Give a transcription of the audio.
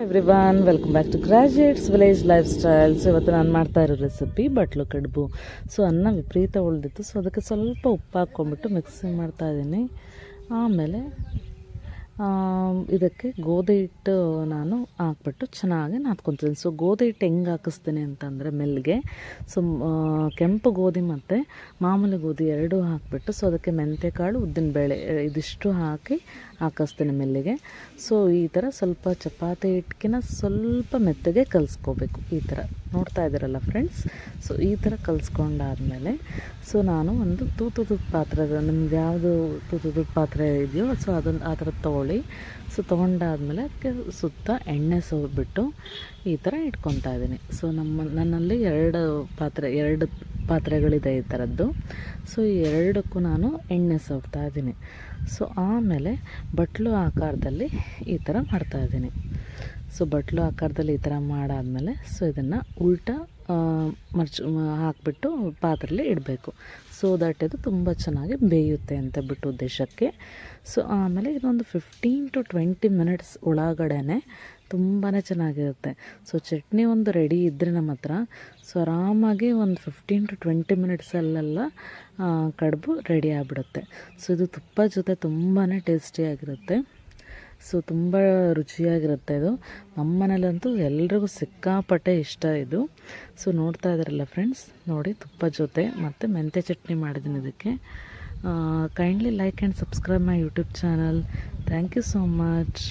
Everyone welcome back to graduates village lifestyles ಇವತ್ತು ನಾನು ಮಾಡ್ತಾ ಇರೋ ರೆಸಿಪಿ ಬಟ್ಲು ಕಡುಬು. ಸೊ ಅನ್ನ ವಿಪರೀತ ಉಳಿದಿತ್ತು. ಸೊ ಅದಕ್ಕೆ ಸ್ವಲ್ಪ ಉಪ್ಪು ಹಾಕ್ಕೊಂಬಿಟ್ಟು ಮಿಕ್ಸಿ ಮಾಡ್ತಾ ಇದ್ದೀನಿ. ಆಮೇಲೆ ಆಮ್, ಇದಕ್ಕೆ ಗೋಧಿ ಹಿಟ್ಟು ನಾನು ಹಾಕ್ಬಿಟ್ಟು ಚೆನ್ನಾಗಿ ನಾದ್ಕೊತೀನಿ ಸೊ ಗೋಧಿ ಹಿಟ್ಟು ಹೆಂಗೆ ಹಾಕಿಸ್ತೀನಿ ಅಂತಂದರೆ ಮೆಲ್ಲಿಗೆ. ಸೊ ಕೆಂಪು ಗೋಧಿ ಮತ್ತು ಮಾಮೂಲಿ ಗೋಧಿ ಎರಡೂ ಹಾಕಿಬಿಟ್ಟು ಸೊ ಅದಕ್ಕೆ ಮೆಂತ್ಯಕಾಳು ಉದ್ದಿನಬೇಳೆ ಇದಿಷ್ಟು ಹಾಕಿ ಹಾಕಿಸ್ತೀನಿ ಮೆಲ್ಲಿಗೆ. ಸೊ ಈ ಥರ ಸ್ವಲ್ಪ ಚಪಾತಿ ಹಿಟ್ಟಿನ ಸ್ವಲ್ಪ ಮೆತ್ತಗೆ ಕಲಿಸ್ಕೋಬೇಕು. ಈ ಥರ ನೋಡ್ತಾ ಇದ್ದೀರಲ್ಲ ಫ್ರೆಂಡ್ಸ್ ಸೊ ಈ ಥರ ಕಲಿಸ್ಕೊಂಡಾದಮೇಲೆ ಸೊ ನಾನು ಒಂದು ತೂತುದ ಪಾತ್ರದ ನಿಮ್ದು ಯಾವುದು ತೂತುದ ಪಾತ್ರೆ ಇದೆಯೋ ಸೊ ಅದನ್ನು ಆ ಥರ ತೊಗೊಳ್ಳಿ ಸೊ, ತೊಗೊಂಡಾದಮೇಲೆ ಅದಕ್ಕೆ ಸುತ್ತ ಎಣ್ಣೆ ಸೋಬಿಟ್ಟು ಈ ಥರ ಇಟ್ಕೊತಾ ಇದ್ದೀನಿ. ಸೊ, ನಮ್ಮ, ನನ್ನಲ್ಲಿ ಎರಡು ಪಾತ್ರೆ, ಎರಡು ಪಾತ್ರೆಗಳಿದೆ ಈ ಥರದ್ದು. ಸೊ, ಈ ಎರಡಕ್ಕೂ ನಾನು ಎಣ್ಣೆ ಸೋಗ್ತಾ ಇದ್ದೀನಿ. ಸೊ, ಆಮೇಲೆ ಬಟ್ಲು ಆಕಾರದಲ್ಲಿ ಈ ಥರ ಮಾಡ್ತಾ ಇದ್ದೀನಿ. ಸೊ, ಬಟ್ಲು ಆಕಾರದಲ್ಲಿ ಈ ಥರ ಮಾಡಾದಮೇಲೆ ಸೊ, ಇದನ್ನು ಉಲ್ಟಾ ಮರ್ಚ್ ಹಾಕಿಬಿಟ್ಟು ಪಾತ್ರೆಲಿ ಇಡಬೇಕು. ಸೊ ದಟ್ ಅದು ತುಂಬ ಚೆನ್ನಾಗಿ ಬೇಯುತ್ತೆ ಅಂತ ಬಿಟ್ಟು ಉದ್ದೇಶಕ್ಕೆ. ಸೊ ಆಮೇಲೆ ಇದೊಂದು ಫಿಫ್ಟೀನ್ ಟು ಟ್ವೆಂಟಿ ಮಿನಿಟ್ಸ್ ಒಳಗಡೆ ತುಂಬಾ ಚೆನ್ನಾಗಿರುತ್ತೆ. ಸೊ ಚಟ್ನಿ ಒಂದು ರೆಡಿ ಇದ್ದರೆ ನಮ್ಮ ಹತ್ರ. ಸೊ ಆರಾಮಾಗಿ ಒಂದು ಫಿಫ್ಟೀನ್ ಟು ಟ್ವೆಂಟಿ ಮಿನಿಟ್ಸಲ್ಲೆಲ್ಲ ಕಡುಬು ರೆಡಿ ಆಗಿಬಿಡುತ್ತೆ. ಸೊ ಇದು ತುಪ್ಪ ಜೊತೆ ತುಂಬಾ ಟೇಸ್ಟಿಯಾಗಿರುತ್ತೆ ಸೊ, ತುಂಬ ರುಚಿಯಾಗಿರುತ್ತೆ ಇದು. ನಮ್ಮ ಮನೇಲಂತೂ ಎಲ್ರಿಗೂ ಸಿಕ್ಕಾಪಟ್ಟೆ ಇಷ್ಟ ಇದು. ಸೊ, ನೋಡ್ತಾ ಇದ್ದಾರಲ್ಲ ಫ್ರೆಂಡ್ಸ್ ನೋಡಿ ತುಪ್ಪ ಜೊತೆ ಮತ್ತು ಮೆಂತ್ಯ ಚಟ್ನಿ ಮಾಡಿದ್ದೀನಿ ಇದಕ್ಕೆ. Kindly like and subscribe my YouTube channel thank you so much